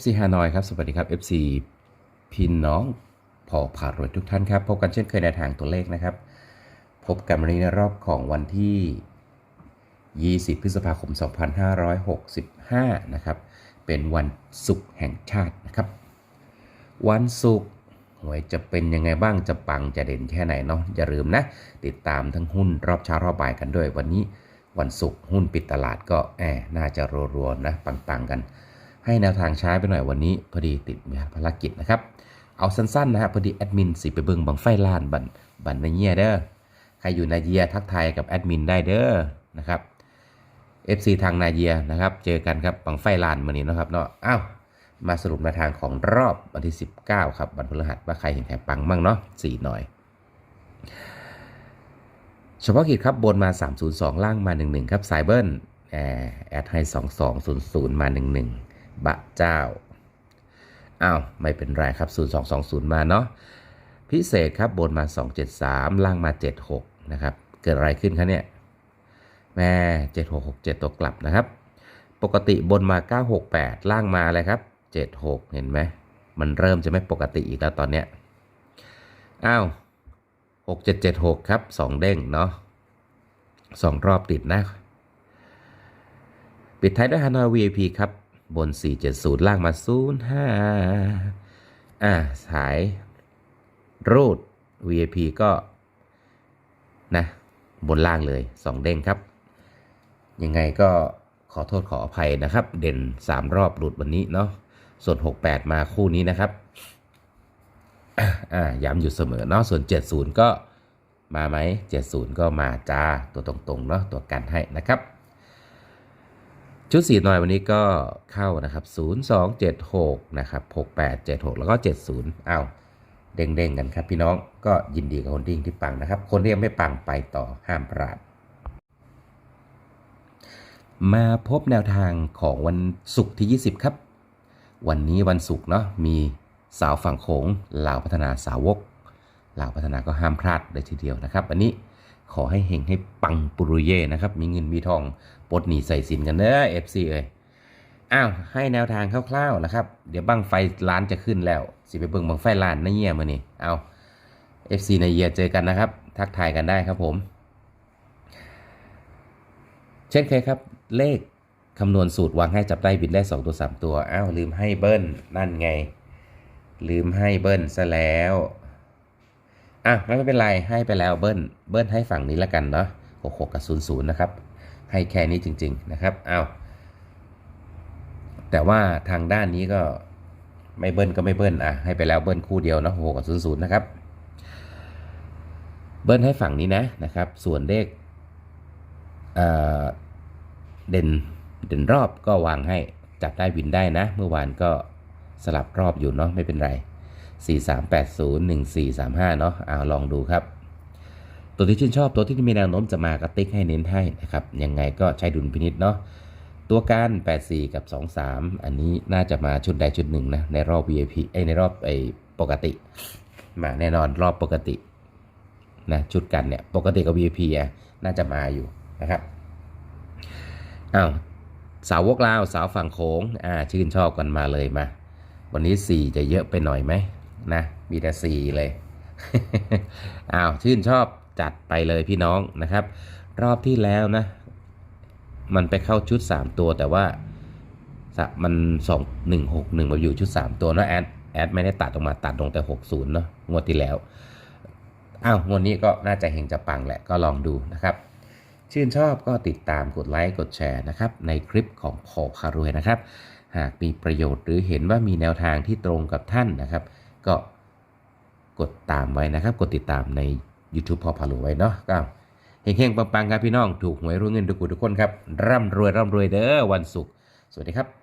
FC ฮานอยครับ สวัสดีครับ FC พี่น้องพอผ่ารวยทุกท่านครับ พบกันเช่นเคยในทางตัวเลขนะครับ พบกันวันนี้ในรอบของวันที่ 20 พฤษภาคม 2565 นะครับ เป็นวันศุกร์แห่งชาตินะครับ วันศุกร์หวยจะเป็นยังไงบ้างจะปังจะเด่นแค่ไหนเนาะอย่าลืมนะ ติดตามทั้งหุ้นรอบเช้ารอบบ่ายกันด้วย วันนี้วันศุกร์หุ้นปิดตลาดก็แอบน่าจะรัวๆนะปังๆกัน ให้แนวทางใช้ไปหน่อยวันนี้พอดีติดภารกิจนะครับ เอาสั้นๆนะฮะพอดีแอดมินสิไปเบิ่งบังไฟล้านบันบันในเยียเด้อใครอยู่นาเยียทักทายกับแอดมินได้เด้อนะครับ FC ทางนาเยียนะครับเจอกันครับบังไฟลานวันนี้นะครับเนาะอ้าวมาสรุปแนวทางของรอบวันที่ 19 ครับวันพฤหัสว่าใครเห็นใครปังมั่งเนาะ4หน่อยเฉพาะกิจครับบนมา 302 ล่างมา 11 ครับสายเบิ้ลแอร์แอดให้ 2200 มา 11 บะเจ้า อ้าว ไม่เป็นไรครับ 0220 มาเนาะ พิเศษครับบนมา 273 ล่างมา 76 นะครับ เกิดอะไรขึ้นคะเนี่ย แม่ 7667 ตัวกลับนะครับ ปกติบนมา 968 ล่างมาอะไรครับ 76 เห็นไหม มันเริ่มจะไม่ปกติอีกแล้วตอนเนี้ย อ้าว 6776 ครับ 2 เด้งเนาะสองรอบติดนะปิดท้ายด้วยฮานอย VIP ครับ บน 470 ล่างมา 05 อ่าสายรูด VIP ก็นะบนล่างเลย 2 เด้งครับ ยังไงก็ขอโทษขออภัยนะครับ เด่น 3 รอบหลุดวันนี้เนาะส่วน 68 มาคู่นี้นะครับอ่าย้ำอยู่เสมอเนาะส่วน 70 ก็มาไหม70 ก็มาจ้าตัวตรงๆเนาะตัวกันให้นะครับ ชุดสีหน่อยวันนี้ก็เข้านะครับ 0276 นะครับ 6876 แล้วก็ 70เอ้าเด้งๆกันครับพี่น้องก็ยินดีกับคนที่ที่ปังนะครับ คนที่ยังไม่ปังไปต่อห้ามพลาด มาพบแนวทางของวันศุกร์ที่ 20 ครับ วันนี้วันศุกร์เนาะมีสาวฝั่งโขงลาวพัฒนาสาวกลาวพัฒนาก็ห้ามพลาดเลยทีเดียวนะครับอันนี้ ขอให้เฮงให้ปังปุรุเย่นะครับ มีเงินมีทองปลดหนีใส่สินกันเด้อเอฟซีเอ้ยอ้าว ให้แนวทางคร่าวๆนะครับ เดี๋ยวบังไฟล้านจะขึ้นแล้ว สิไปเบิ่งบังไฟล้านนะเยี่ยมานี่เอาเอฟซีในเยียเจอกันนะครับ ทักทายกันได้ครับผม เช่นเคยครับ เลขคำนวณสูตรวางให้จับได้บิดได้2ตัว 3 ตัว อ้าว ลืมให้เบิ้ลนั่นไง ลืมให้เบิ้ลซะแล้ว อะไม่เป็นไรให้ไปแล้วเบิ้ลเบิ้ลให้ฝั่งนี้แล้วกันเนาะ66กับ00นย์ศูนย์นะครับให้แค่นี้จริง ๆนะครับอ้าวแต่ว่าทางด้านนี้ก็ไม่เบิ้ลก็ไม่เบิ้ลอะให้ไปแล้วเบิ้ลคู่เดียวเนาะ66กับ00นะครับเบิ้ลให้ฝั่งนี้นะนะครับ ส่วนเลขเอ่อเด่นเด่นรอบก็วางให้จับได้วินได้นะ เมื่อวานก็สลับรอบอยู่เนาะไม่เป็นไร 4380 1435 เนาะเอาลองดูครับ ตัวที่ชื่นชอบตัวที่มีแนวโน้มจะมากระติ๊กให้เน้นให้นะครับ ยังไงก็ใช้ดุลพินิษเนาะตัวการ 84 กับ 23 อันนี้น่าจะมาชุดใดชุดหนึ่งนะ ในรอบ VIP ไอในรอบไอปกติ มาแน่นอนรอบปกตินะชุดกันเนี่ยปกติกับ VIP อะน่าจะมาอยู่นะครับอ้าวสาวกลาวสาวฝั่งโขงอ่าชื่นชอบกันมาเลยมา วันนี้ 4 จะเยอะไปหน่อยไหม นะมีแต่4เลยอ้าวชื่นชอบจัดไปเลยพี่น้องนะครับ รอบที่แล้วนะ มันไปเข้าชุด 3 ตัวแต่ว่ามันสะมัน2 1 6 1มาอยู่ชุด 3 ตัวเนอะแอดแอดไม่ได้ตัดออกมาตัดลงแต่ 60 เนาะงวดที่แล้วอ้าวงวดนี้ก็น่าจะเฮงจะปังแหละก็ลองดูนะครับ ชื่นชอบก็ติดตามกดไลค์กดแชร์นะครับ ในคลิปของพอพารวยนะครับ หากมีประโยชน์หรือเห็นว่ามีแนวทางที่ตรงกับท่านนะครับ ก็กดตามไว้นะครับ กดติดตามใน YouTube พอพารวไว้เนาะก็เฮงๆปังๆครับพี่น้อง ถูกหวยรวยเงินทุกคนทุกคนครับ ร่ำรวยร่ำรวยเด้อวันศุกร์สวัสดีครับ